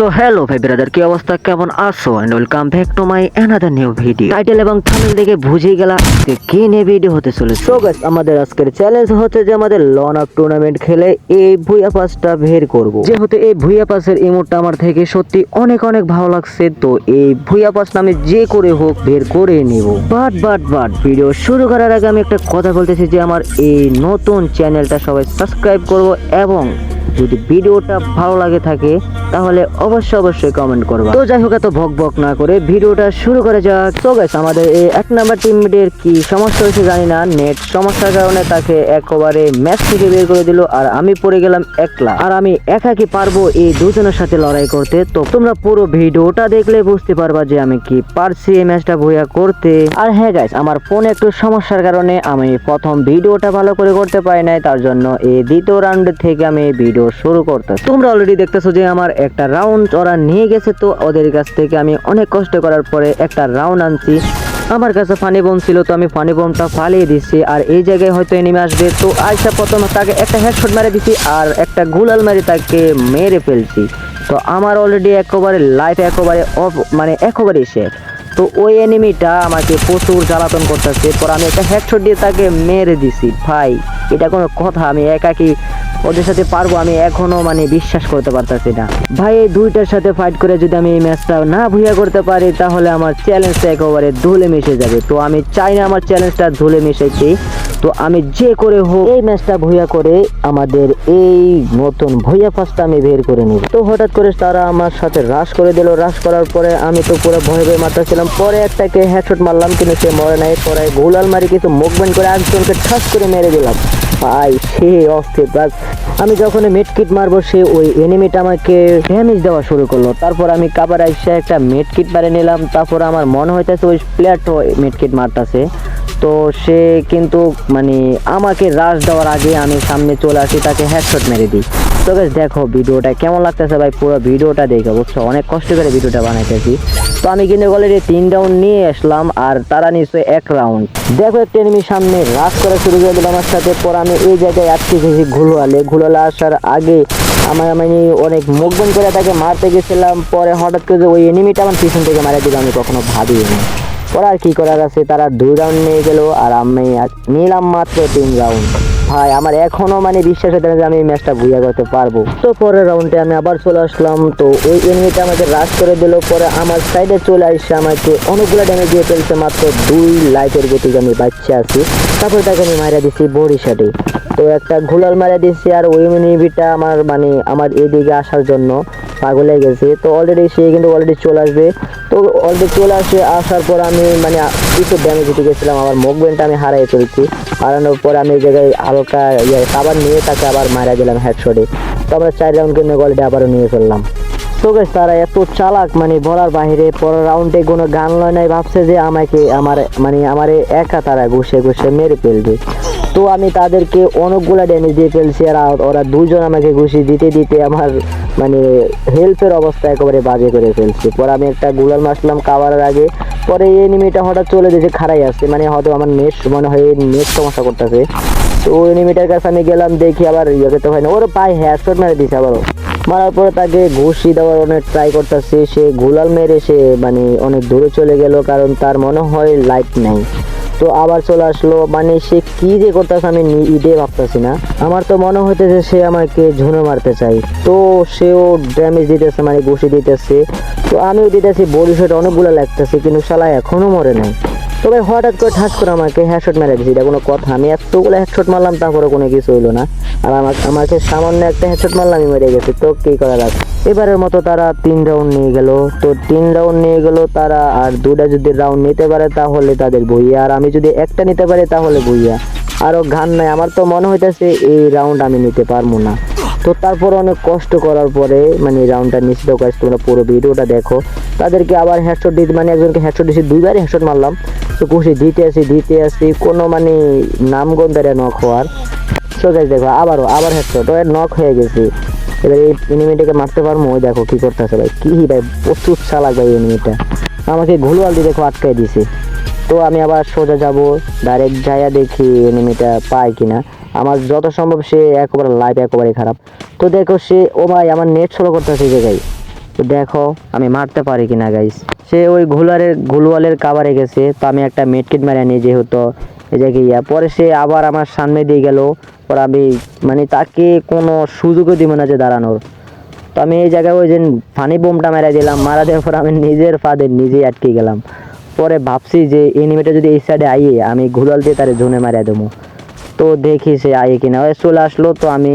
So hello ভাই brother কি অবস্থা? কেমন আছো? And welcome back to my another new video title এবং থাম্বনেল দেখে বুঝে গেলাম যে কি নিয়ে ভিডিও হতে চলেছে। সো গাইস আমাদের আজকের চ্যালেঞ্জ হচ্ছে যে আমাদের লন আপ টুর্নামেন্ট খেলে এই ভুইয়া পাসটা বের করব। যেহেতু এই ভুইয়া পাসের ইমোটটা আমার থেকে সত্যি অনেক অনেক ভালো লাগছে, তো এই ভুইয়া পাসটা আমি যে করে হোক বের করে নিব। বাট বাট বাট ভিডিও শুরু করার আগে আমি একটা কথা বলতেছি যে আমার এই নতুন চ্যানেলটা সবাই সাবস্ক্রাইব করব এবং যদি ভিডিওটা ভালো লাগে থাকে, তাহলে অবশ্যই অবশ্যই কমেন্ট করবা। তো যাই হোক, এত ভক ভক না করে ভিডিওটা শুরু করে যাক। তো গাইস আমাদের এই এক নাম্বার টিমমেটের কি সমস্যা হয়েছে জানি না। নেট সমস্যার কারণে তাকে একেবারে ম্যাচ থেকে বের করে দিল, আর আমি পড়ে গেলাম একলা। আর আমি একা কি পারব এই দুজনের সাথে লড়াই করতে? তো তোমরা পুরো ভিডিওটা দেখলে বুঝতে পারবা যে আমি কি পারছি এই ম্যাচটা ভুয়া করতে। আর হ্যাঁ গাইস আমার ফোনে একটু সমস্যার কারণে আমি প্রথম ভিডিওটা ভালো করে করতে পারি নাই, তার জন্য এই দ্বিতীয় রাউন্ড থেকে আমি ভিডিও শুরু করতেছি। তোমরা অলরেডি দেখতেছো যে আমার একটা রাউন্ড ওরা নিয়ে গেছে, তো ওদের কাছ থেকে আমি অনেক কষ্ট করার পরে একটা রাউন্ড আনছি। আমার কাছে ফানি বোম ছিল, তো আমি ফানি বোমটা ফালিয়ে দিচ্ছি, আর এই জায়গায় হয়তো এনিমে আসবে। তো আইসা প্রথমে তাকে একটা হেডশট মেরে দিছি, আর একটা গুলাল মারি তাকে মেরে ফেলছি। তো আমার অলরেডি একেবারে লাইফ একেবারে অফ মানে একেবারে শেষ। তো ওই এনিমিটা আমাকে প্রচুর জ্বালাতন করতেছে পর আমি একটা হেডশট দিয়ে তাকে মেরে দিছি। ভাই, এটা কোনো কথা, আমি একাকি ওদের সাথে পারব আমি এখনও মানে বিশ্বাস করতে পারতেছি না। ভাই, এই দুইটার সাথে ফাইট করে যদি আমি এই ম্যাচটা না ভুইয়া করতে পারি, তাহলে আমার চ্যালেঞ্জটা একেবারে ধুলে মিশে যাবে। তো আমি চাই না আমার চ্যালেঞ্জটা ধুলে মিশেছি। তো আমি যে করে হোক, এই ম্যাচটা ভুইয়া করে আমাদের এই নতুন ভুইয়া ফার্স্টটা আমি বের করে নিব। তো হঠাৎ করে তারা আমার সাথে রাশ করে দিল। রাশ করার পরে আমি তো পুরো ভয়ে ভয়ে মারতেছিলাম। পরে একটাকে হেডশট মারলাম, কিন্তু সে মরে নাই। পরে গোলাল মারি কিছু মুভমেন্ট করে একজনকে ঠাস করে মেরে দিলাম। ভাই সে অস্থির। বাস আমি যখন মেটকিট মারবো, সে ওই এনিমিটা আমাকে ড্যামেজ দেওয়া শুরু করল। তারপর আমি কাবার আইসা একটা মেটকিট মারে নিলাম। তারপর আমার মনে হইতেছে ওই প্লেয়ারটা মেটকিট মারতেছে। তো সে কিন্তু মানে আমাকে রাশ দেওয়ার আগে আমি সামনে চলে আসি, তাকে হেডশট মেরে দিই। তো guys, দেখো ভিডিওটা কেমন লাগতেছে ভাই? পুরো ভিডিওটা দেখো, বুঝছ? অনেক কষ্ট করে ভিডিওটা বানাইতেছি। তো আমি কিন্তু অলরেডি তিন রাউন্ড নিয়ে আসলাম, আর তারা নিশ্চয়ই এক রাউন্ড দেখো, একটা এনিমি সামনে রাশ করা শুরু করে দিল আমার সাথে। পর আমি এই জায়গায় আটকে গেছি ঘুলোয়ালে ঘুলোয়ালে আসার আগে আমার আমি অনেক মুভমেন্ট করে তাকে মারতে গেছিলাম। পরে হঠাৎ করে ওই এনিমিটা আমার পিছন থেকে মারা দিল, আমি কখনো ভাবিনি পরে আর কি করার আছে? তারা দুই রাউন্ড নিয়ে গেল আর আমি নিলাম মাত্র তিন রাউন্ড ভাই, আমার এখনও মানে বিশ্বাস হতে যে আমি এই ম্যাচটা ভুইয়া করতে পারব। তো পরের রাউন্ডে আমি আবার চলে আসলাম। তো ওই এনিমিটা আমাকে রাশ করে দিল। পরে আমার সাইডে চলে আসছে আমাকে অনেকগুলো ড্যামেজ দিয়ে ফেলছে। মাত্র দুই লাইটের গতিকে আমি বাচ্চা আছি। তারপরে তাকে আমি মারা দিচ্ছি বরিশাটে তো একটা ঘোলাল মারা দিচ্ছি আর ওই এনিমিটা আমার মানে আমার এদিকে আসার জন্য। পাগল হয়ে গেছে। তো অলরেডি সে কিন্তু অলরেডি চলে আসবে। তো অলরেডি চলে আসে, আসার পর আমি মানে কিছু ড্যামেজ দিতে গেছিলাম, আমার মুভমেন্টটা আমি হারাই ফেলছি। হারানোর পর আমি এই জায়গায় হালকা ইয়ে খাবার নিয়ে তাকে আবার মারা দিলাম হেডশটে তো আমরা চার রাউন্ড কিন্তু অলরেডি আবারও নিয়ে ফেললাম। তো গেছ তারা এত চালাক মানে বলার বাইরে পরের রাউন্ডে কোনো গান লয় নাই, ভাবছে যে আমাকে, আমার মানে আমার একা তারা ঘুষে ঘুষে মেরে ফেলবে। তো আমি তাদেরকে অনেকগুলো ড্যামেজ দিয়ে ফেলছি আর ওরা দুজন আমাকে ঘুষি দিতে দিতে আমার মানে হেলথের অবস্থা একেবারে বাজে করে ফেলছে। পরে আমি একটা গুলাল মাসলাম কাভারের আগে। পরে এই এনিমিটা হঠাৎ চলে যেছে খারাই আসছে। মানে হয়তো আমার নেট মনে হয় নেট সমস্যা করতেছে। তো ওই এনিমিটার কাছে আমি গেলাম, দেখি আবার ইয়ে করতে হয় না। ওর পায়ে হেডশট মেরে দিছে আবারও। মারার পরে তাকে ঘুষি দেওয়ার অনেক ট্রাই করতেছে। সে গুলাল মেরে সে মানে অনেক দূরে চলে গেল। কারণ তার মনে হয় লাইট নাই। তো আবার চলে আসলো। মানে সে কি যে করতেছে আমি ইডে ভাবতেছি না। আমার তো মনে হইতেছে সে আমাকে ঝুনো মারতে চাই তো সেও ড্যামেজ দিতেছে মানে ঘুষি দিতেছে। তো আমিও দিতেছি, বডি অনেকগুলো লাগতেছে, কিন্তু শালা এখনও মরে নাই। তবে হঠাৎ করে ঠাস করে আমাকে হ্যাশট মেরে দিয়েছি। এটা কোনো কথা। আমি এতগুলো হ্যাশট মারলাম তারপরে কোনো কিছু হইল না। আর আমার, আমাকে সামান্য একটা হ্যাশট মারলাম আমি মেরে গেছি। তো কি করার আছে এবারের মতো তারা তিন রাউন্ড নিয়ে গেল। তো তিন রাউন্ড নিয়ে গেল তারা, আর দুটা যদি রাউন্ড নিতে পারে তাহলে তাদের বইয়া আর আমি যদি একটা নিতে পারি তাহলে বইয়া আরও ঘান নাই। আমার তো মনে হইতেছে এই রাউন্ড আমি নিতে পারব না। তো তারপর অনেক কষ্ট করার পরে মানে রাউন্ডটা নিশ্চিত কাজ তোমরা পুরো ভিডিওটা দেখো। তাদেরকে আবার হেডশট দিতে মানে একজনকে হেডশট দিয়েছি, দুইবারই হেডশট মারলাম। তো খুশি দিতে আসি দিতে আসি কোনো মানে নামগন্ধের নক হওয়ার। সো দেখো, আবারও, আবার হেডশট ও নক হয়ে গেছে। এবার এই এনিমিটাকে মারতে পারব? ওই দেখো কি করতেছে ভাই, কি ভাই, প্রচুর চালাক ভাই এনিমিটা আমাকে ঘুলুয়াল দিয়ে দেখো আটকাই দিছে। তো আমি আবার সোজা যাব ডাইরেক্ট যাইয়া দেখি এনিমিটা পাই কিনা। আমার যত সম্ভব সে একেবারে লাইফ একেবারে খারাপ। তো দেখো সে, ও ভাই আমার নেট স্লো করতেছে এই জায়গায়। তো দেখো, আমি মারতে পারি কি না গাইস সে ওই ঘোলারের ঘোলওয়ালের কাবারে গেছে, তো আমি একটা মেটকিট মারা নিয়ে যেহেতু। এই জায়গায় ইয়া পরে সে আবার আমার সামনে দিয়ে গেল। পরে আমি মানে তাকে কোনো সুযোগও দিব না যে দাঁড়ানোর। তো আমি এই জায়গায় ওই যে ফানি বোমটা মেরা দিলাম, মারা দেওয়ার পর আমি নিজের ফাঁদে নিজেই আটকে গেলাম। পরে ভাবছি যে এনিমিটা যদি এই সাইডে আইয়ে, আমি ঘুরাল দিয়ে তারে জোনে মারিয়া দেবো। তো দেখি সে আয় কিনা। ওই চলে আসলো তো আমি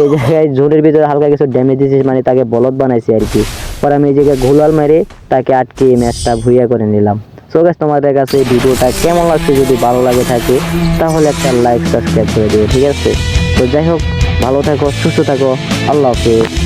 এই জায়গায় ঝোলের ভিতরে হালকা কিছু ড্যামেজ দিয়েছি মানে তাকে বলদ বানাইছি আর কি। পরে আমি এই জায়গায় ঘোলাল মেরে, তাকে আটকে ম্যাচটা ভুইয়া করে নিলাম। সো গাছ তোমাদের কাছে এই ভিডিওটা কেমন লাগছে যদি ভালো লাগে থাকে, তাহলে একটা লাইক সাবস্ক্রাইব করে দিও, ঠিক আছে? তো যাই হোক, ভালো থাকো, সুস্থ থাকো, আল্লাহ হাফেজ।